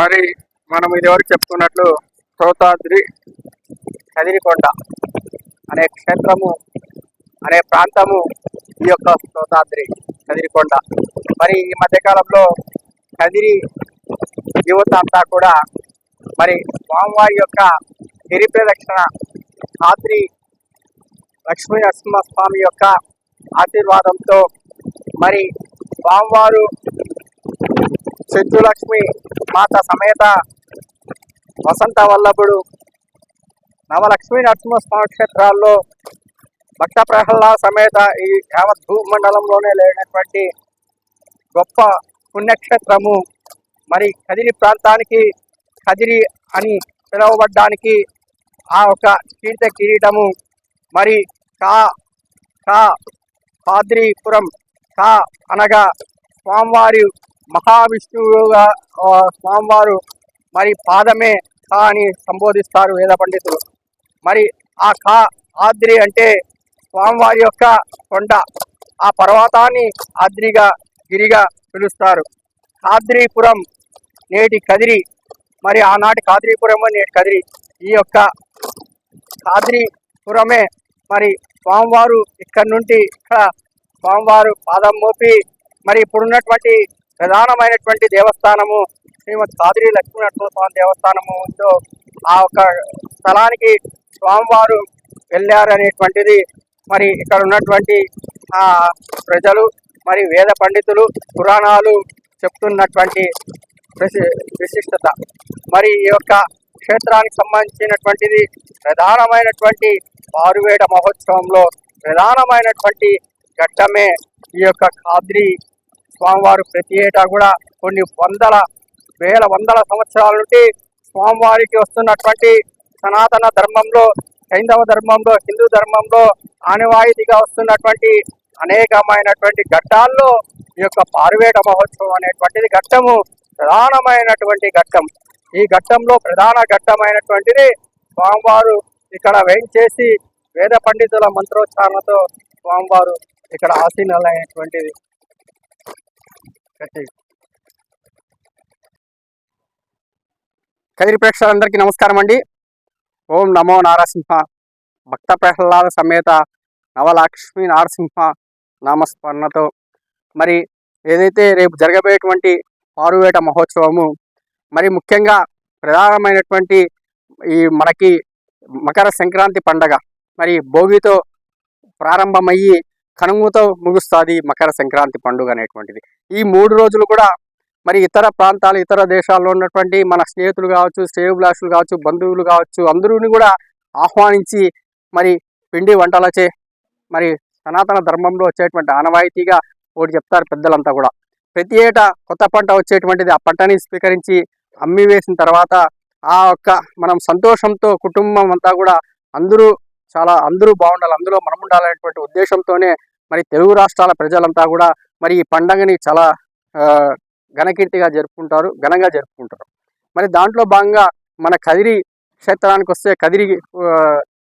మరి మనం ఇదివరకు చెప్పుకున్నట్లు సోతాద్రి కదిరికొండ అనే క్షేత్రము అనే ప్రాంతము ఈ యొక్క సోతాద్రి కదిరికొండ. మరి ఈ మధ్యకాలంలో కదిరి యువత అంతా కూడా మరి స్వామివారి యొక్క గిరి ప్రదక్షిణ రాత్రి లక్ష్మీ నరసింహస్వామి యొక్క ఆశీర్వాదంతో మరి స్వామివారు లక్ష్మి మాత సమేత వసంత వల్లభుడు నవలక్ష్మీ నరసింహస్వామి క్షేత్రాల్లో భక్త ప్రహ్లాద సమేత ఈ యావత్ భూమండలంలోనే లేనటువంటి గొప్ప పుణ్యక్షేత్రము. మరి కదిరి ప్రాంతానికి కదిరి అని పిలువబడ్డానికి ఆ ఒక కీర్త కిరీటము. మరి కా కా పాద్రీపురం కా అనగా స్వామివారి మహావిష్ణువుగా స్వామివారు మరి పాదమే కా అని సంబోధిస్తారు వేద పండితులు. మరి ఆ కా ఆద్రి అంటే స్వామివారి యొక్క కొండ. ఆ పర్వతాన్ని ఆద్రిగా గిరిగా పిలుస్తారు. కాద్రీపురం నేటి కదిరి. మరి ఆనాటి కాద్రీపురం నేటి కదిరి. ఈ యొక్క కాద్రీపురమే మరి స్వామివారు ఇక్కడ నుండి ఇక్కడ స్వామివారు పాదం మోపి మరి ఇప్పుడున్నటువంటి ప్రధానమైనటువంటి దేవస్థానము శ్రీమతి కాదిరి లక్ష్మీనరసింహస్వామి దేవస్థానము ఉందో ఆ యొక్క స్థలానికి స్వామివారు వెళ్ళారు అనేటువంటిది మరి ఇక్కడ ఉన్నటువంటి ఆ ప్రజలు మరి వేద పండితులు పురాణాలు చెప్తున్నటువంటి విశిష్టత. మరి ఈ యొక్క క్షేత్రానికి సంబంధించినటువంటిది ప్రధానమైనటువంటి పారువేట మహోత్సవంలో ప్రధానమైనటువంటి ఘట్టమే ఈ యొక్క కాద్రి స్వామివారు ప్రతి ఏటా కూడా కొన్ని వందల వేల వందల సంవత్సరాల నుండి స్వామివారికి వస్తున్నటువంటి సనాతన ధర్మంలో హైందవ ధర్మంలో హిందూ ధర్మంలో ఆనవాయితీగా వస్తున్నటువంటి అనేకమైనటువంటి ఘట్టాల్లో ఈ యొక్క పారువేట మహోత్సవం అనేటువంటిది ఘట్టము ప్రధానమైనటువంటి ఘట్టం. ఈ ఘట్టంలో ప్రధాన ఘట్టమైనటువంటిది స్వామివారు ఇక్కడ వేయించేసి వేద పండితుల మంత్రోచ్చారణతో స్వామివారు ఇక్కడ ఆసీనులైనటువంటిది. కదిరి ప్రేక్షకులందరికీ నమస్కారం అండి ఓం నమో నారసింహ. భక్త ప్రహ్లాద సమేత నవలక్ష్మీ నారసింహ నామస్మరణతో. మరి ఏదైతే రేపు జరగబోయేటువంటి పారువేట మహోత్సవము మరి ముఖ్యంగా ప్రధానమైనటువంటి ఈ మనకి మకర సంక్రాంతి పండగ మరి భోగితో ప్రారంభమయ్యి కనుమతో ముగుస్తుంది మకర సంక్రాంతి పండుగ అనేటువంటిది. ఈ మూడు రోజులు కూడా మరి ఇతర ప్రాంతాలు ఇతర దేశాల్లో ఉన్నటువంటి మన స్నేహితులు కావచ్చు శ్రేయోభిలాషులు కావచ్చు బంధువులు కావచ్చు అందరూని కూడా ఆహ్వానించి మరి పిండి వంటలచే మరి సనాతన ధర్మంలో వచ్చేటువంటి ఆనవాయితీగా ఒకటి చెప్తారు పెద్దలంతా కూడా. ప్రతి ఏటా కొత్త పంట వచ్చేటువంటిది ఆ పంటని స్వీకరించి అమ్మి వేసిన తర్వాత ఆ యొక్క మనం సంతోషంతో కుటుంబం అంతా కూడా అందరూ చాలా అందరూ బాగుండాలి అందులో మనం ఉండాలనేటువంటి ఉద్దేశంతోనే మరి తెలుగు రాష్ట్రాల ప్రజలంతా కూడా మరి ఈ పండగని చాలా ఘనకీర్తిగా జరుపుకుంటారు ఘనంగా జరుపుకుంటారు. మరి దాంట్లో భాగంగా మన కదిరి క్షేత్రానికి వస్తే కదిరి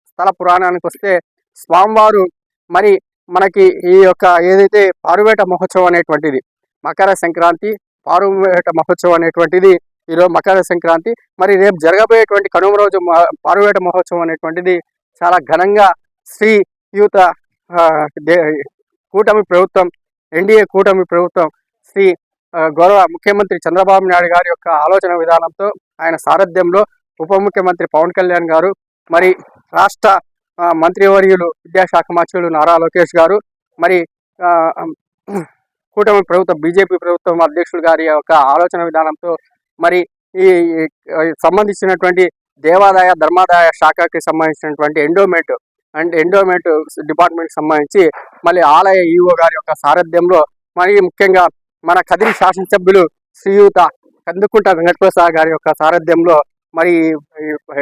స్థల పురాణానికి వస్తే స్వామివారు మరి మనకి ఈ యొక్క ఏదైతే పారువేట మహోత్సవం అనేటువంటిది మకర సంక్రాంతి పారువేట మహోత్సవం అనేటువంటిది ఈరోజు మకర సంక్రాంతి మరి రేపు జరగబోయేటువంటి కనుమ రోజు పారువేట మహోత్సవం అనేటువంటిది చాలా ఘనంగా శ్రీ యూత కూటమి ప్రభుత్వం ఎన్డీఏ కూటమి ప్రభుత్వం శ్రీ గౌరవ ముఖ్యమంత్రి చంద్రబాబు నాయుడు గారి యొక్క ఆలోచన విధానంతో ఆయన సారథ్యంలో ఉప ముఖ్యమంత్రి పవన్ కళ్యాణ్ గారు మరి రాష్ట్ర మంత్రివర్యులు విద్యాశాఖ మంత్రులు నారా లోకేష్ గారు మరి కూటమి ప్రభుత్వం బీజేపీ ప్రభుత్వం అధ్యక్షుడు గారి యొక్క ఆలోచన విధానంతో మరి ఈ సంబంధించినటువంటి దేవాదాయ ధర్మాదాయ శాఖకి సంబంధించినటువంటి ఎండోమెంట్ అండ్ ఎండోమెంట్ డిపార్ట్మెంట్ సంబంధించి మళ్ళీ ఆలయ ఈఓ గారి యొక్క సారథ్యంలో మరి ముఖ్యంగా మన కదిరి శాసనసభ్యులు శ్రీయుత కందుకుంట వెంకటప్రసాద్ గారి యొక్క సారథ్యంలో మరి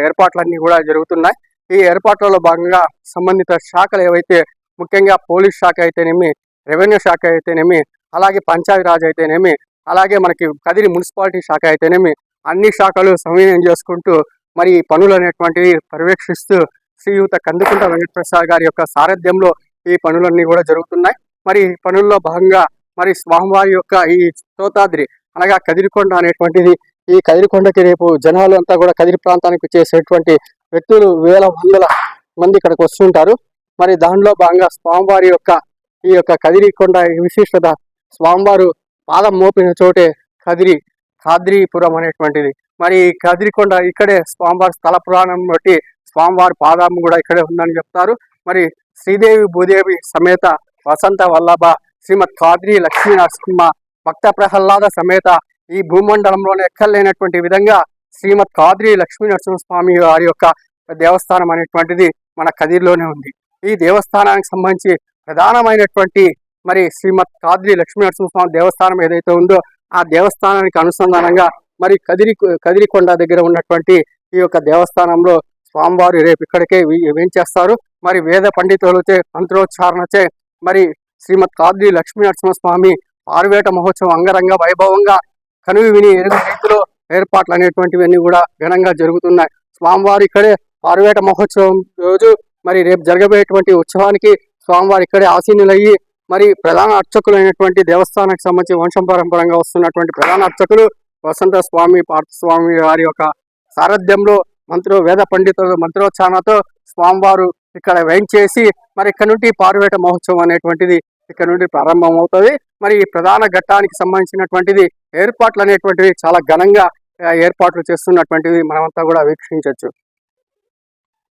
ఏర్పాట్లన్నీ కూడా జరుగుతున్నాయి. ఈ ఏర్పాట్లలో భాగంగా సంబంధిత శాఖలు ఏవైతే ముఖ్యంగా పోలీస్ శాఖ అయితేనేమి రెవెన్యూ శాఖ అయితేనేమి అలాగే పంచాయతీరాజ్ అయితేనేమి అలాగే మనకి కదిరి మున్సిపాలిటీ శాఖ అయితేనేమి అన్ని శాఖలు సమన్వయం చేసుకుంటూ మరి ఈ పనులు అనేటువంటివి పర్యవేక్షిస్తూ శ్రీయుత కందుకుంట వెంకటప్రసాద్ గారి యొక్క సారథ్యంలో ఈ పనులన్నీ కూడా జరుగుతున్నాయి. మరి ఈ పనుల్లో భాగంగా మరి స్వామివారి యొక్క ఈ స్తోతాద్రి అనగా కదిరికొండ అనేటువంటిది ఈ కదిరికొండకి రేపు జనాలు అంతా కూడా కదిరి ప్రాంతానికి చేసేటువంటి వ్యక్తులు వేల వందల మంది ఇక్కడికి వస్తుంటారు. మరి దానిలో భాగంగా స్వామివారి యొక్క ఈ యొక్క కదిరికొండ విశిష్టత స్వామివారు పాదం మోపిన చోటే కదిరి ఖాద్రీపురం అనేటువంటిది. మరి ఈ కదిరికొండ ఇక్కడే స్వామివారి స్థల పురాణం బట్టి స్వామివారి పాదం కూడా ఇక్కడే ఉందని చెప్తారు. మరి శ్రీదేవి భూదేవి సమేత వసంత వల్లభ శ్రీమద్ కాద్రి లక్ష్మీ నరసింహ భక్త ప్రహ్లాద సమేత ఈ భూమండలంలోనే ఎక్కలేనటువంటి విధంగా శ్రీమద్ కాద్రి లక్ష్మీ నరసింహస్వామి వారి యొక్క దేవస్థానం అనేటువంటిది మన కదిరిలోనే ఉంది. ఈ దేవస్థానానికి సంబంధించి ప్రధానమైనటువంటి మరి శ్రీమద్ కాద్రి లక్ష్మీ నరసింహస్వామి దేవస్థానం ఏదైతే ఉందో ఆ దేవస్థానానికి అనుసంధానంగా మరి కదిరి కదిరికొండ దగ్గర ఉన్నటువంటి ఈ యొక్క దేవస్థానంలో స్వామివారు రేపు ఇక్కడికే వేంచేస్తారు. మరి వేద పండితులచే మంత్రోచ్చారణచే మరి శ్రీమద్ కాద్రి లక్ష్మీ నరసింహస్వామి ఆరువేట మహోత్సవం అంగరంగ వైభవంగా కనువి విని రీతిలో ఏర్పాట్లు అనేటువంటివన్నీ కూడా ఘనంగా జరుగుతున్నాయి. స్వామివారు ఇక్కడే ఆరువేట మహోత్సవం రోజు మరి రేపు జరగబోయేటువంటి ఉత్సవానికి స్వామివారు ఇక్కడే ఆసీనులయ్యి మరి ప్రధాన అర్చకులైనటువంటి దేవస్థానానికి సంబంధించి వంశం పరంపరంగా వస్తున్నటువంటి ప్రధాన అర్చకులు వసంత స్వామి పార్థస్వామి వారి యొక్క సారథ్యంలో మంత్రో వేద పండితులు మంత్రోచ్చారణతో స్వామివారు ఇక్కడ వేయించేసి మరి ఇక్కడ నుండి పారువేట మహోత్సవం అనేటువంటిది ఇక్కడ నుండి ప్రారంభం అవుతుంది మరి ఈ ప్రధాన ఘట్టానికి సంబంధించినటువంటిది ఏర్పాట్లు అనేటువంటివి చాలా ఘనంగా ఏర్పాట్లు చేస్తున్నటువంటిది మనమంతా కూడా వీక్షించవచ్చు